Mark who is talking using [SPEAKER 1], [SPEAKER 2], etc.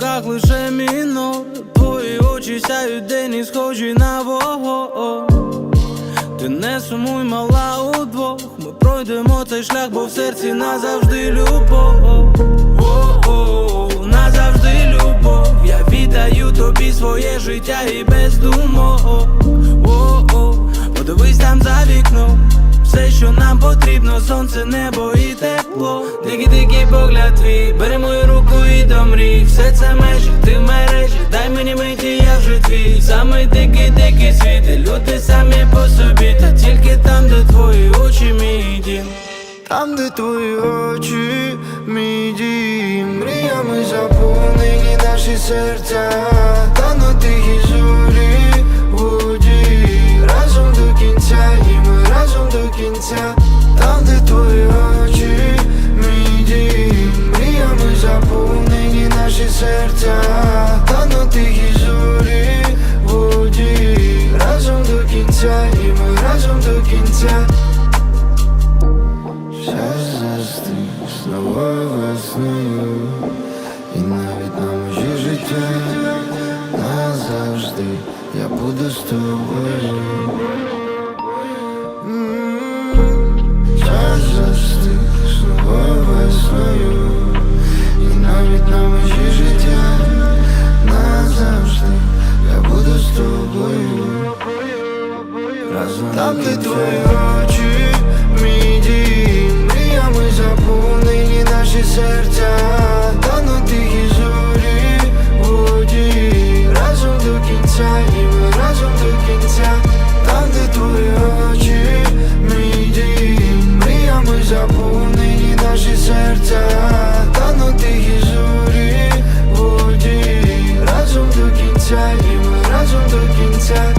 [SPEAKER 1] думках лише мінор Твої очі сяють день і схожі на вогонь Ти не сумуй, мала удвох. Ми пройдемо цей шлях, бо в серці назавжди любов. Назавжди любов. Я віддаю тобі своє життя і без думок. Подивись там за вікном. Все, що нам потрібно, сонце, небо і тепло. Дикий, дикий погляд твій, бери мою руку і до мрій. Все це межі, ти в мережі, дай мені миті, я вже твій. Самий дикий, дикий світ, і люди самі по собі. Та тільки там, де твої очі, мій дім.
[SPEAKER 2] Там, де твої очі, мій дім. Мріями заповнені наші серця. Та на тихій зорі воді Разом до кінця, і разом до кінця кінця Час застиг з новою весною. І навіть на межі життя назавжди я буду з тобою. Час застиг з новою весною там, де твої очі, мій дім Мріями заповнені наші серця Та на тихій зорі воді Разом до кінця, і ми разом до кінця Там, де твої очі, мій дім Мріями заповнені наші серця Та на тихій зорі воді Разом до кінця, і ми разом до кінця